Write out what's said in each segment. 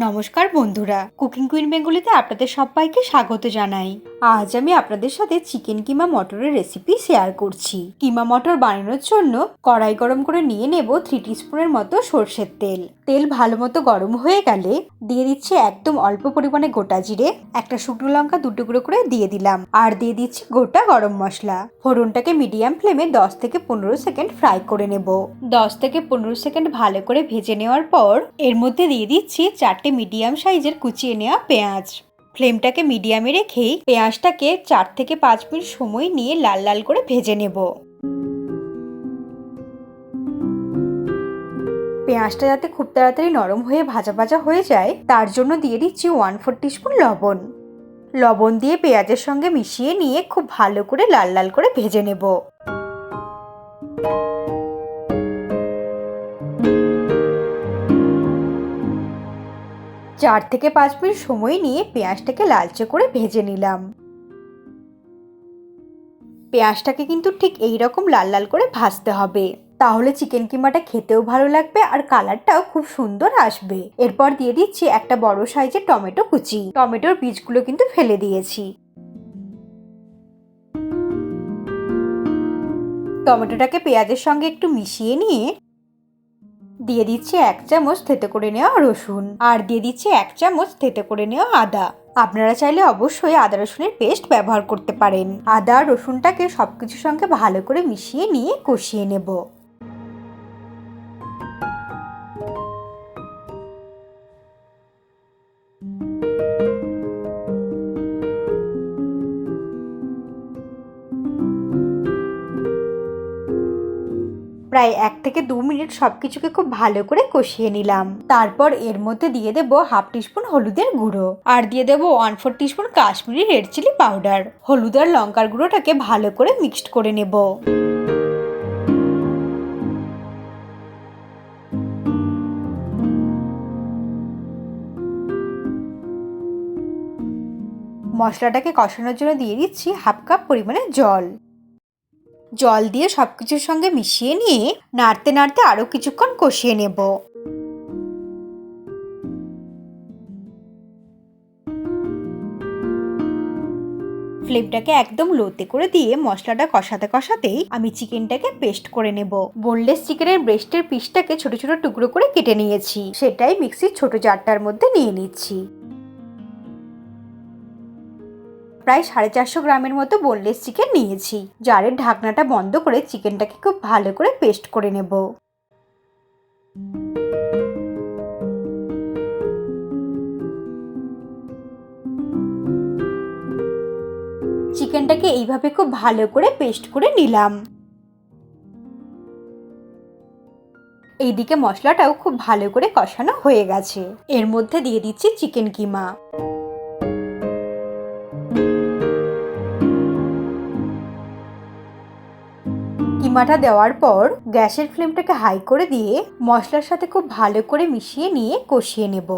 নমস্কার বন্ধুরা cooking queen বেঙ্গলিতে আপনাদের সবাইকে স্বাগত জানাই। আজ আমি আপনাদের সাথে চিকেন কিমা মটরের রেসিপি শেয়ার করছি। কিমা মটর বানানোর জন্য কড়াই গরম করে নিয়ে নেব থ্রি স্পুনের মতো সর্ষের তেল। তেল ভালো মতো গরম হয়ে গেলে দিয়ে দিচ্ছি একদম অল্প পরিমাণে গোটা জিরে, একটা শুকনো লঙ্কা দু টুকরো করে দিয়ে দিলাম। আর দিয়ে দিচ্ছি গোটা গরম মশলা। ফোড়নটাকে মিডিয়াম ফ্লেমে দশ থেকে পনেরো সেকেন্ড ফ্রাই করে নেব। দশ থেকে পনেরো সেকেন্ড ভালো করে ভেজে নেওয়ার পর এর মধ্যে দিয়ে দিচ্ছি চারটে মিডিয়াম সাইজের কুচিয়ে নেওয়া পেঁয়াজ। ফ্লেমটাকে মিডিয়ামে রেখেই পেঁয়াজটাকে চার থেকে পাঁচ মিনিট সময় নিয়ে লাল লাল করে ভেজে নেব। পেঁয়াজটা যাতে খুব তাড়াতাড়ি নরম হয়ে ভাজা ভাজা হয়ে যায়, তার জন্য দিয়ে দিচ্ছি ওয়ান ফোর টিস্পুন লবণ। লবণ দিয়ে পেঁয়াজের সঙ্গে মিশিয়ে নিয়ে খুব ভালো করে লাল লাল করে ভেজে নেব। চার থেকে পাঁচ মিনিট সময় নিয়ে পেঁয়াজটাকে লালচে করে ভেজে নিলাম। পেঁয়াজটাকে কিন্তু ঠিক এই রকম লাল লাল করে ভাজতে হবে। তাহলে চিকেন কিমাটা খেতেও ভালো লাগবে আর কালারটাও খুব সুন্দর আসবে। এরপর দিয়ে দিচ্ছি একটা বড় সাইজের টমেটো কুচি। টমেটোর বীজগুলো কিন্তু ফেলে দিয়েছি। টমেটোটাকে পেঁয়াজের সঙ্গে একটু মিশিয়ে নিয়ে দিয়ে দিচ্ছি এক চামচ থেতে করে নেওয়া রসুন আর দিয়ে দিচ্ছি এক চামচ থেতে করে নেওয়া আদা। আপনারা চাইলে অবশ্যই আদা রসুনের পেস্ট ব্যবহার করতে পারেন। আদা রসুনটাকে সবকিছুর সঙ্গে ভালো করে মিশিয়ে নিয়ে কষিয়ে নেব। প্রায় এক থেকে দু মিনিট সব কিছুকে খুব ভালো করে কষিয়ে নিলাম। তারপর এর মধ্যে দিয়ে দেবো হাফ টিস্পুন হলুদের গুঁড়ো আর দিয়ে দেবো one four teaspoon Kashmiri red chilli powder. হলুদ আর লঙ্কার গুঁড়োটাকে ভালো করে মিক্সড করে নেব। মশলাটাকে কষানোর জন্য দিয়ে দিচ্ছি হাফ কাপ পরিমাণে জল। জল দিয়ে সব কিছুর সঙ্গে মিশিয়ে নিয়ে নাড়তে নাড়তে আরও কিছুক্ষণ কষিয়ে নেব। ফ্লেমটাকে একদম লোতে করে দিয়ে মশলাটা কষাতে কষাতেই আমি চিকেনটাকে পেস্ট করে নেব। বোনলেস চিকেনের ব্রেস্টের পিসটাকে ছোট ছোট টুকরো করে কেটে নিয়েছি। সেটাই মিক্সির ছোট জারটার মধ্যে নিয়ে নিচ্ছি। প্রায় সাড়ে চারশো গ্রামের মতো বোনলেস চিকেন নিয়েছি। জারের ঢাকনাটা বন্ধ করে চিকেনটাকে খুব ভালো করে পেস্ট করে নেব। চিকেনটাকে এইভাবে খুব ভালো করে পেস্ট করে নিলাম। এইদিকে মশলাটাও খুব ভালো করে কষানো হয়ে গেছে। এর মধ্যে দিয়ে দিচ্ছি চিকেন কিমা। কিমাটা দেওয়ার পর গ্যাসের ফ্লেমটাকে হাই করে দিয়ে মশলার সাথে খুব ভালো করে মিশিয়ে নিয়ে কষিয়ে নেব।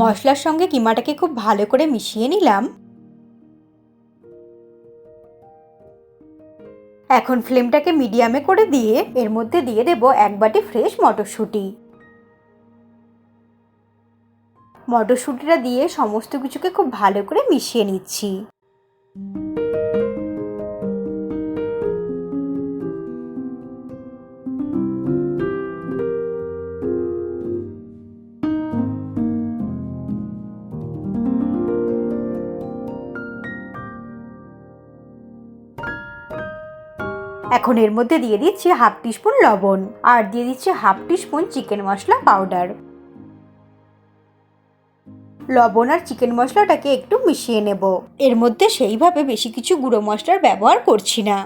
মশলার সঙ্গে কিমাটাকে খুব ভালো করে মিশিয়ে নিলাম। এখন ফ্লেমটাকে মিডিয়ামে করে দিয়ে এর মধ্যে দিয়ে দেব এক বাটি ফ্রেশ মটরশুঁটি। মটরশুঁটিটা দিয়ে সমস্ত কিছুকে খুব ভালো করে মিশিয়ে নিচ্ছি। এখন এর মধ্যে দিয়ে দিচ্ছি হাফ টিস্পুন লবণ আর দিয়ে দিচ্ছি half teaspoon chicken masala powder. লবণ আর চিকেন মশলাটাকে একটু মিশিয়ে নেব। এর মধ্যে সেইভাবে বেশি কিছু গুঁড়ো মশলার ব্যবহার করছি না।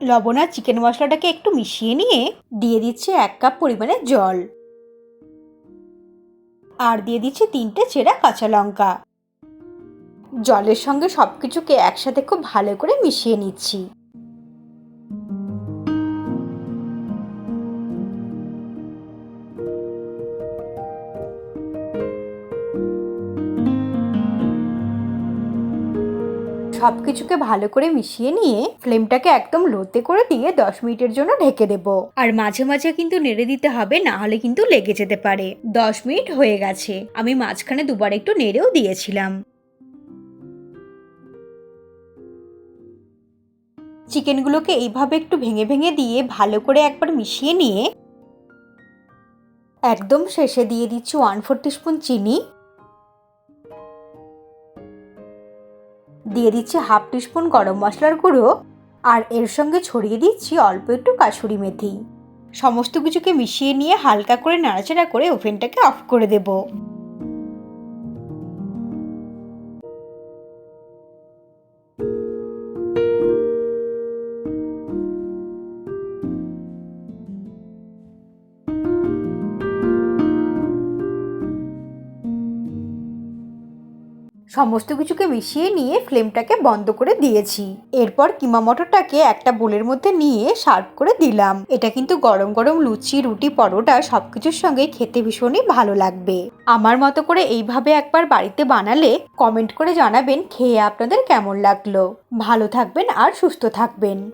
লবণ আর চিকেন মশলাটাকে একটু মিশিয়ে নিয়ে দিয়ে দিচ্ছে এক কাপ পরিমাণে জল। আর দিয়ে দিচ্ছি তিনটে চেরা কাঁচা লঙ্কা। জলের সঙ্গে সব কিছুকে একসাথে খুব ভালো করে মিশিয়ে নিচ্ছি। সব কিছুকে ভালো করে মিশিয়ে নিয়ে ফ্লেমটাকে একদম লোতে করে দিয়ে দশ মিনিটের জন্য ঢেকে দেব। আর মাঝে মাঝে কিন্তু নেড়ে দিতে হবে, না হলে কিন্তু লেগে যেতে পারে। দশ মিনিট হয়ে গেছে। আমি মাঝখানে দুবার একটু নেড়েও দিয়েছিলাম। চিকেনগুলোকে এইভাবে একটু ভেঙে ভেঙে দিয়ে ভালো করে একবার মিশিয়ে নিয়ে একদম শেষে দিয়ে দিচ্ছি ওয়ান ফোর স্পুন চিনি। দিয়ে দিচ্ছি হাফ টিস্পুন গরম মশলার গুঁড়ো আর এর সঙ্গে ছড়িয়ে দিচ্ছি অল্প একটু কাসুরি মেথি। সমস্ত কিছুকে মিশিয়ে নিয়ে হালকা করে নাড়াচাড়া করে ওভেনটাকে অফ করে দেব। সমস্ত কিছুকে মিশিয়ে নিয়ে ফ্লেমটাকে বন্ধ করে দিয়েছি। এরপর কিমা মটরটাকে একটা বোলের মধ্যে নিয়ে সার্ভ করে দিলাম। এটা কিন্তু গরম গরম লুচি, রুটি, পরোটা সবকিছুর সঙ্গে খেতে ভীষণই ভালো লাগবে। আমার মতো করে এইভাবে একবার বাড়িতে বানালে কমেন্ট করে জানাবেন খেয়ে আপনাদের কেমন লাগল। ভালো থাকবেন আর সুস্থ থাকবেন।